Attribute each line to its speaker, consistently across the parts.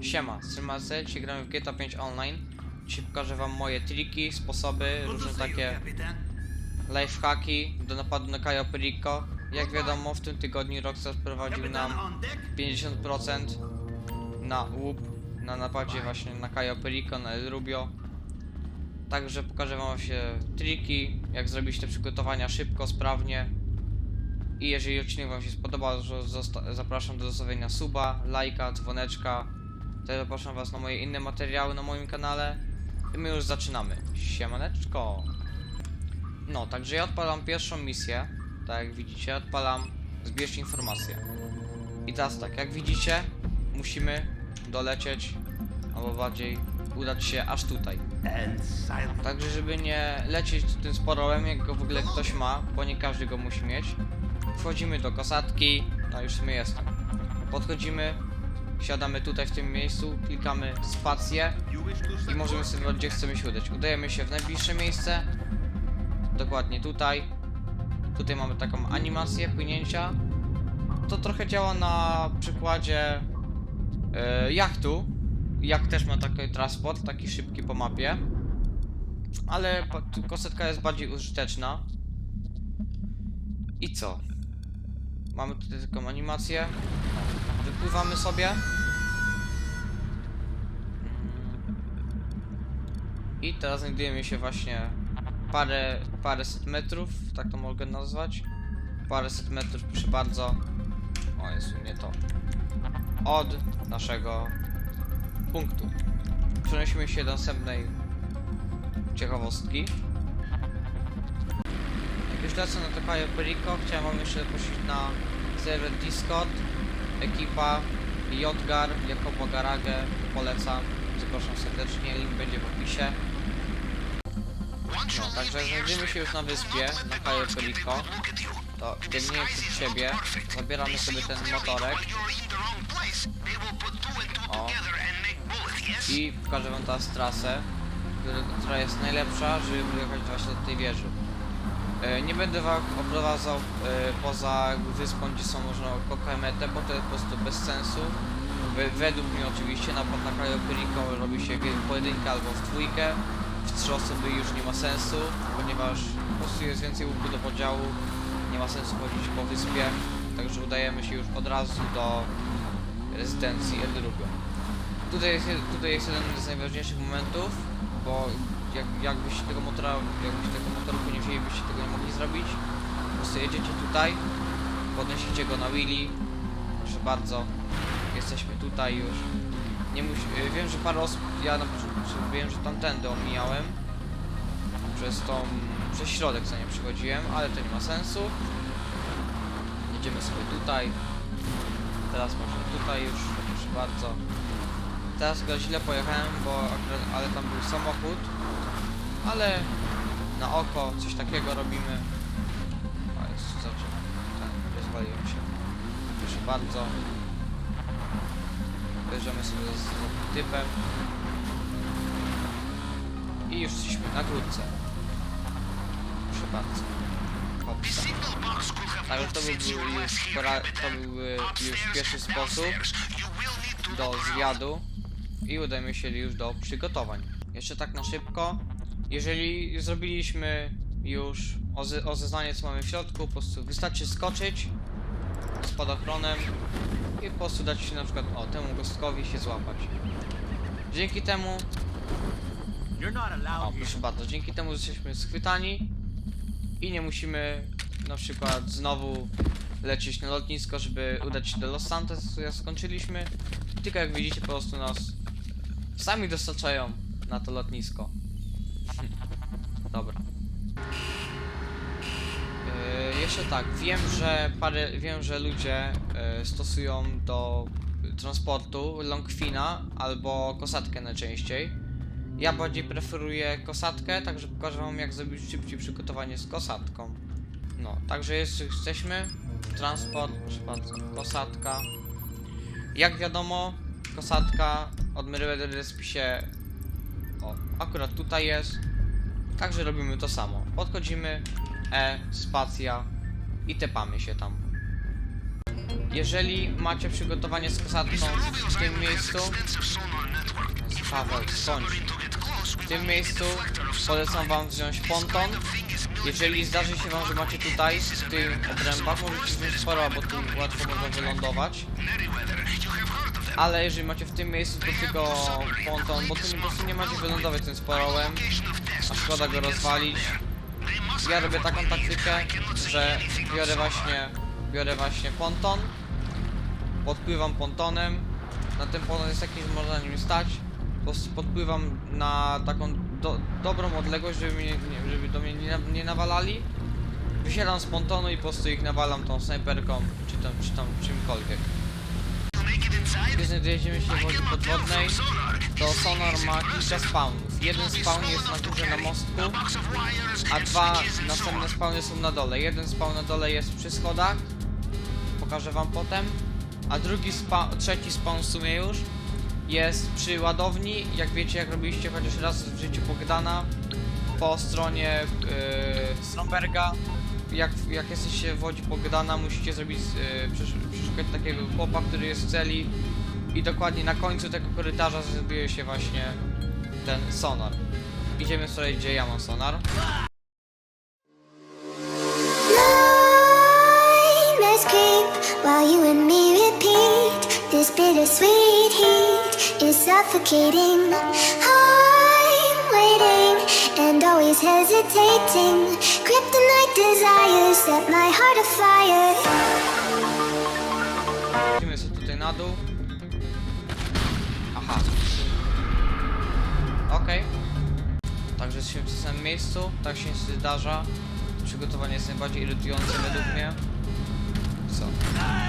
Speaker 1: Siema, Symasy, dzisiaj gramy w GTA 5 Online. Dzisiaj pokażę wam moje triki, sposoby, różne takie lifehacki do napadu na Cayo Perico. Jak wiadomo, w tym tygodniu Rockstar wprowadził nam 50% na łup na napadzie właśnie na Cayo Perico, na El Rubio. Także pokażę wam się triki, jak zrobić te przygotowania szybko, sprawnie. I jeżeli odcinek wam się spodobał, zapraszam do zostawienia suba, lajka, dzwoneczka. Zapraszam was na moje inne materiały na moim kanale. I my już zaczynamy. Siemaneczko. No, także ja odpalam pierwszą misję. Tak jak widzicie, odpalam zbierz informacje. I teraz tak, jak widzicie, musimy dolecieć, albo bardziej udać się aż tutaj. Także żeby nie lecieć tym sporołem, jak go w ogóle ktoś ma, bo nie każdy go musi mieć. Wchodzimy do kosatki, no już w sumie jestem. Podchodzimy, siadamy tutaj w tym miejscu, klikamy spację i możemy sobie wybrać gdzie chcemy się udać. Udajemy się w najbliższe miejsce, dokładnie tutaj. Tutaj mamy taką animację płynięcia. To trochę działa na przykładzie e, jachtu. Jak też ma taki transport, taki szybki po mapie. Ale kosetka jest bardziej użyteczna. I co? Mamy tutaj taką animację. Wypływamy sobie. I teraz znajdujemy się właśnie parę, paręset metrów, tak to mogę nazwać. Paręset metrów, proszę bardzo. O Jezu, nie to. Od naszego punktu. Przenosimy się do następnej ciekawostki. Jak już lecę na Tokayo Perico, chciałem wam jeszcze prosić na serwer Discord, ekipa Jodgar, Jakobo Garage, polecam, zapraszam serdecznie, link będzie w opisie. No, także znajdujemy się już na wyspie, na Cayo Perico. To biegniemy przed siebie, zabieramy sobie ten motorek. O. I pokażę wam teraz trasę, która jest najlepsza, żeby wyjechać właśnie do tej wieży. E, Nie będę wam oprowadzał e, poza wyspą, gdzie są można kokametę, bo to jest po prostu bez sensu. We- Według mnie oczywiście napad na Perico robi się w pojedynkę albo w dwójkę. W trzy osoby już nie ma sensu, ponieważ po prostu jest więcej łuku do podziału. Nie ma sensu chodzić po wyspie, także udajemy się już od razu do rezydencji El Rubio. Tutaj jest, tutaj jest jeden z najważniejszych momentów, bo jak, jakbyście tego motora, jakbyście tego motorku nie wzięli, byście tego nie mogli zrobić. Po prostu jedziecie tutaj, podnosicie go na wheelie, proszę bardzo, jesteśmy tutaj już. Nie musi, y, wiem, że parę osób, ja na początku wiem, że tamtędy omijałem, przez tą, przez środek co nie przychodziłem, ale to nie ma sensu. Jedziemy sobie tutaj, teraz może tutaj już, proszę bardzo. Teraz go źle pojechałem, bo akurat, ale tam był samochód, ale na oko coś takiego robimy. O, jest, zaczynam, ten, rozwaliłem się. Proszę bardzo. Bierzemy sobie z z typem. I już jesteśmy na górce. Proszę bardzo. Hopsa. Także to byłby już, pora, to byłby już pierwszy sposób do zwiadu i udajemy się już do przygotowań. Jeszcze tak na szybko. Jeżeli zrobiliśmy już oze ozeznanie co mamy w środku, po prostu wystarczy skoczyć spadochronem i po prostu dać się na przykład o temu gostkowi się złapać. Dzięki temu, o proszę bardzo, dzięki temu jesteśmy schwytani i nie musimy na przykład znowu lecieć na lotnisko, żeby udać się do Los Santos, co ja skończyliśmy. Tylko jak widzicie po prostu nas sami dostarczają na to lotnisko. Dobra. Yy, jeszcze tak, wiem, że parę, wiem, że ludzie yy, stosują do transportu Longfina albo kosatkę najczęściej. Ja bardziej preferuję kosatkę, także pokażę wam jak zrobić szybciej przygotowanie z kosatką. No, także jest, jesteśmy. Transport, proszę bardzo, kosatka. Jak wiadomo, kosatka od Meriwether się o, akurat tutaj jest. Także robimy to samo. Podchodzimy, E, spacja i tepamy się tam. jeżeli macie przygotowanie z kosatką w tym miejscu, Paweł, skończ. W tym miejscu polecam wam wziąć ponton. Jeżeli zdarzy się wam, że macie tutaj, w tych obrębach, możecie wziąć sporo, bo tu łatwo można wylądować. Ale jeżeli macie w tym miejscu to tylko ponton, bo tu po prostu nie macie wylądować tym sporołem, a szkoda go rozwalić. Ja robię taką taktykę, że biorę właśnie, biorę właśnie ponton, podpływam pontonem, na tym ponton jest taki, że można na nim stać, podpływam na taką do, dobrą odległość, żeby, mnie, nie, żeby do mnie nie, nie nawalali, wysiadam z pontonu i po prostu ich nawalam tą snajperką, czy tam, czy tam czymkolwiek. Gdy znajdujemy się w wodzi podwodnej, to sonar ma kilka spawnów. Jeden spawn jest na górze na mostku, a dwa następne spawny są na dole. Jeden spawn na dole jest przy schodach, pokażę wam potem, a drugi spa trzeci spawn w sumie już jest przy ładowni. Jak wiecie, jak robiliście chociaż raz w życiu Bogdana, po stronie yy, Stromberga, jak, jak jesteście w Łodzi Bogdana, musicie zrobić, yy, przesz- przeszukać takiego chłopa, który jest w celi i dokładnie na końcu tego korytarza znajduje się właśnie ten sonar. Idziemy sobie, gdzie ja mam sonar.
Speaker 2: Is suffocating. Always hesitating. Kryptonite desires set my heart afire.
Speaker 1: Idziemy sobie tutaj na dół. Aha. Okej. Także jesteśmy w tym samym miejscu. Tak się zdarza. Przygotowanie jest najbardziej irytujące według mnie. Co?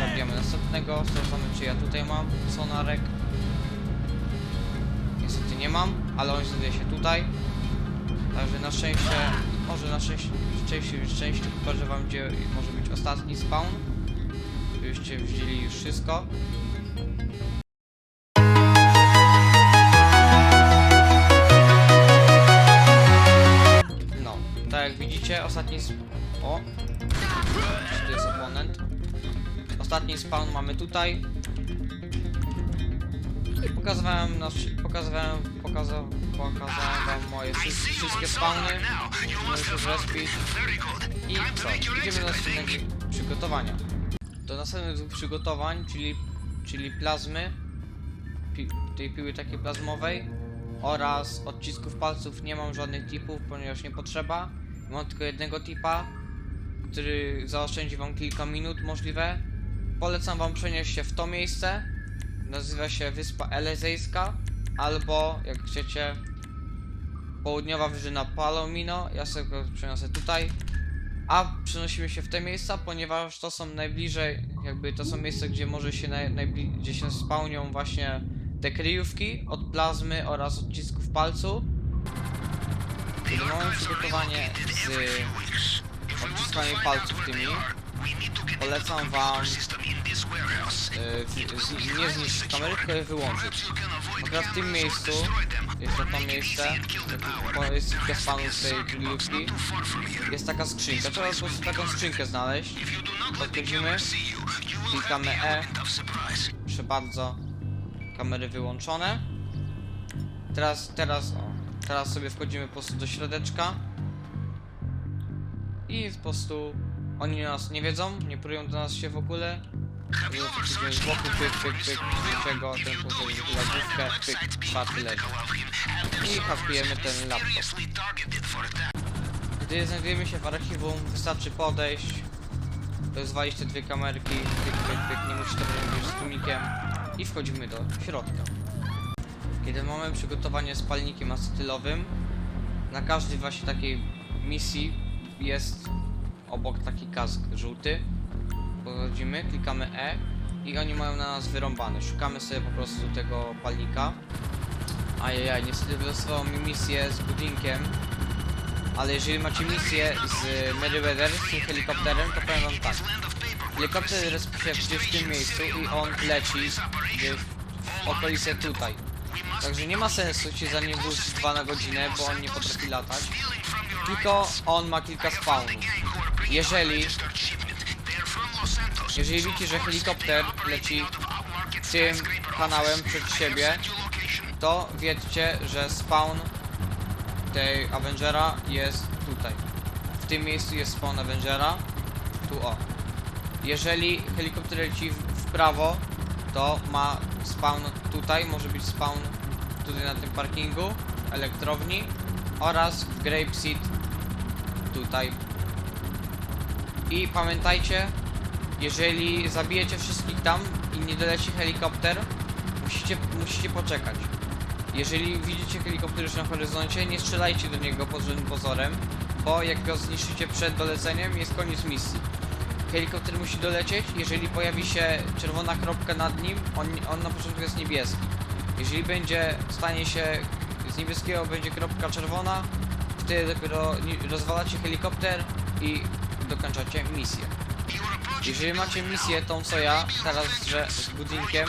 Speaker 1: Zabijamy następnego. Sprawdzamy czy ja tutaj mam sonarek. Niestety nie mam, ale on znajduje się tutaj. Także na szczęście, może na szczęście, szczęście, szczęście pokażę wam gdzie może być ostatni spawn. Żebyście wzięli już wszystko. No, tak jak widzicie, ostatni. O! Tu jest oponent. Ostatni spawn mamy tutaj. I pokazywałem, nasz, pokazywałem, pokaza, pokazałem wam moje wszy- wszystkie spawny. Możecie się zrespić. I co? Idziemy do następnego przygotowania. Do następnych dwóch przygotowań, czyli, czyli plazmy, pi tej piły takiej plazmowej oraz odcisków palców nie mam żadnych tipów, ponieważ nie potrzeba. Mam tylko jednego tipa, który zaoszczędzi wam kilka minut możliwe. Polecam wam przenieść się w to miejsce. Nazywa się Wyspa Elezejska albo jak chcecie południowa wyżyna Palomino. Ja sobie go przeniosę tutaj. A przenosimy się w te miejsca, ponieważ to są najbliżej, jakby to są miejsca, gdzie może się gdzie się spełnią właśnie te kryjówki od plazmy oraz odcisków palcu. Mamy przygotowanie z odciskami palców tymi, polecam wam e, z, nie zniszczyć kamery, tylko je wyłączyć. Akurat w tym miejscu, jest to miejsce, bo jest kilka spanów tej kryjówki, jest taka skrzynka. Trzeba po prostu taką skrzynkę znaleźć. Podchodzimy, klikamy E. Proszę bardzo, kamery wyłączone. Teraz, teraz, o, teraz sobie wchodzimy po prostu do środeczka. I po prostu oni nas nie wiedzą, nie próbują do nas się w ogóle. Idziemy z boku, pyk, pyk, pyk, ten pochodzi lagówkę, pyk, czwarty leży. I hakujemy ten laptop. Gdy znajdujemy się w archiwum, wystarczy podejść, zwalić te dwie kamerki, pyk, pyk, pyk, nie musi to być z tłumikiem i wchodzimy do środka. Kiedy mamy przygotowanie z palnikiem acetylowym, na każdej właśnie takiej misji jest obok taki kask żółty. Podchodzimy, klikamy E i oni mają na nas wyrąbane. Szukamy sobie po prostu tego palnika. Ajajaj, niestety wylosowało mi misję z budynkiem. Ale jeżeli macie misję z Meriwether, z tym helikopterem, to powiem wam tak. Helikopter respi się gdzieś w tym miejscu i on leci w okolice tutaj. Także nie ma sensu się za nim wóz 2 na godzinę, bo on nie potrafi latać. Tylko on ma kilka spawnów. Jeżeli Jeżeli widzicie, że helikopter leci tym kanałem przed siebie, to wiedzcie, że spawn tej Avengera jest tutaj. W tym miejscu jest spawn Avengera. Tu o. Jeżeli helikopter leci w, prawo, to ma spawn tutaj, może być spawn tutaj na tym parkingu, elektrowni oraz w Grapeseed tutaj. I pamiętajcie, jeżeli zabijecie wszystkich tam i nie doleci helikopter, musicie, musicie poczekać. Jeżeli widzicie helikopter już na horyzoncie, nie strzelajcie do niego pod żadnym pozorem, bo jak go zniszczycie przed doleceniem, jest koniec misji. Helikopter musi dolecieć, jeżeli pojawi się czerwona kropka nad nim, on, on na początku jest niebieski. Jeżeli będzie, stanie się z niebieskiego będzie kropka czerwona, wtedy dopiero rozwalacie helikopter i dokończacie misję. Jeżeli macie misję tą co ja, teraz że z budynkiem,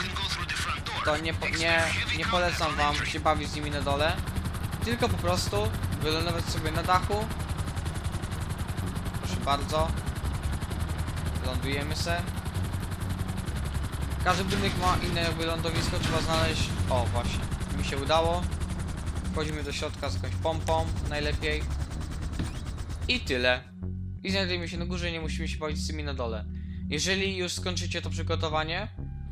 Speaker 1: to nie, po- nie, nie polecam wam się bawić z nimi na dole, tylko po prostu wylądować sobie na dachu. Proszę bardzo. Lądujemy se. Każdy budynek ma inne jakby lądowisko, trzeba znaleźć... O, właśnie, mi się udało. Wchodzimy do środka z jakąś pompą, najlepiej. I tyle. I znajdujemy się na górze, nie musimy się bawić z tymi na dole. Jeżeli już skończycie to przygotowanie,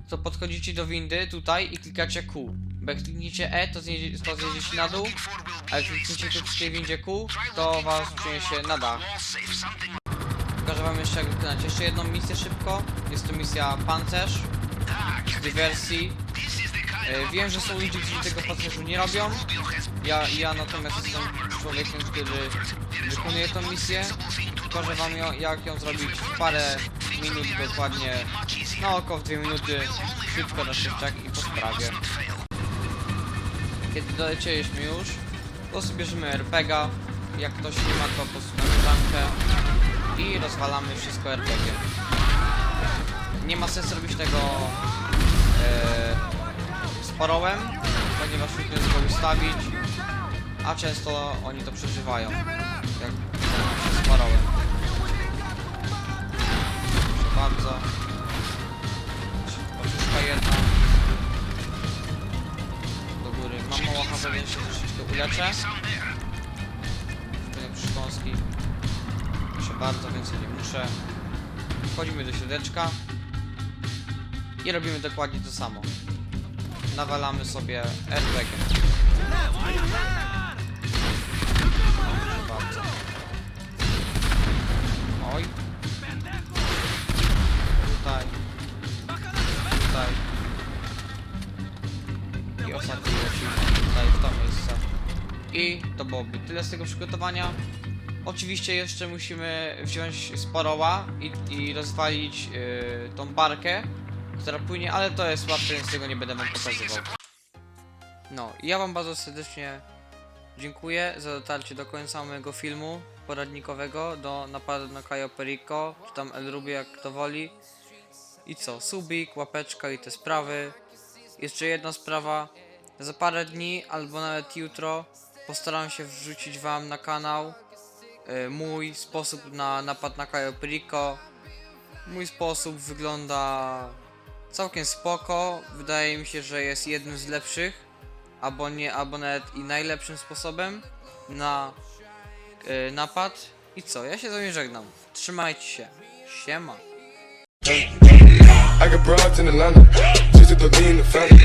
Speaker 1: to podchodzicie do windy tutaj i klikacie Q. Bo jak klikniecie E, to, zjedzie, to zjedziecie na dół, a jak klikniecie tu przy tej windzie Q, to was przeniesie na dach. Pokażę wam jeszcze jak wykonać jeszcze jedną misję szybko. Jest to misja pancerz z dywersji. E, Wiem, że są ludzie, którzy tego pancerzu nie robią. Ja, ja natomiast jestem człowiekiem, który wykonuje tą misję. Pokażę wam ją, jak ją zrobić w parę minut dokładnie. No około w dwie minuty. Szybko na szybciak i po sprawie. Kiedy dolecieliśmy już, to sobie bierzemy RPGa. Jak ktoś nie ma, to po prostu namierzankę i rozwalamy wszystko RPG. Nie ma sensu robić tego e, z parołem, ponieważ trudno jest go ustawić, a często oni to przeżywają, jak z. Bardzo. Oczyszka jedna. Do góry. Mam mało HP, więc się troszeczkę uleczę. Szukanie przykąski. Proszę bardzo, więcej nie muszę. Wchodzimy do środeczka i robimy dokładnie to samo. Nawalamy sobie bardzo. Oj. Tutaj. Tutaj. I ostatni lecimy tutaj w to miejsce. I to byłoby tyle z tego przygotowania. Oczywiście jeszcze musimy wziąć sporoła i, i rozwalić yy, tą barkę, która płynie, ale to jest łatwe, więc tego nie będę wam pokazywał. No, ja wam bardzo serdecznie dziękuję za dotarcie do końca mojego filmu poradnikowego do napadu na Cayo Perico, czy tam El Rubio jak to woli. I co, subik, łapeczka i te sprawy. Jeszcze jedna sprawa. Za parę dni, albo nawet jutro, postaram się wrzucić wam na kanał y, mój sposób na napad na Perico. Mój sposób wygląda całkiem spoko. Wydaje mi się, że jest jednym z lepszych, albo nie, albo nawet i najlepszym sposobem na y, napad. I co? Ja się z wami żegnam. Trzymajcie się. Siema.
Speaker 3: I got broads in Atlanta, just to in the family.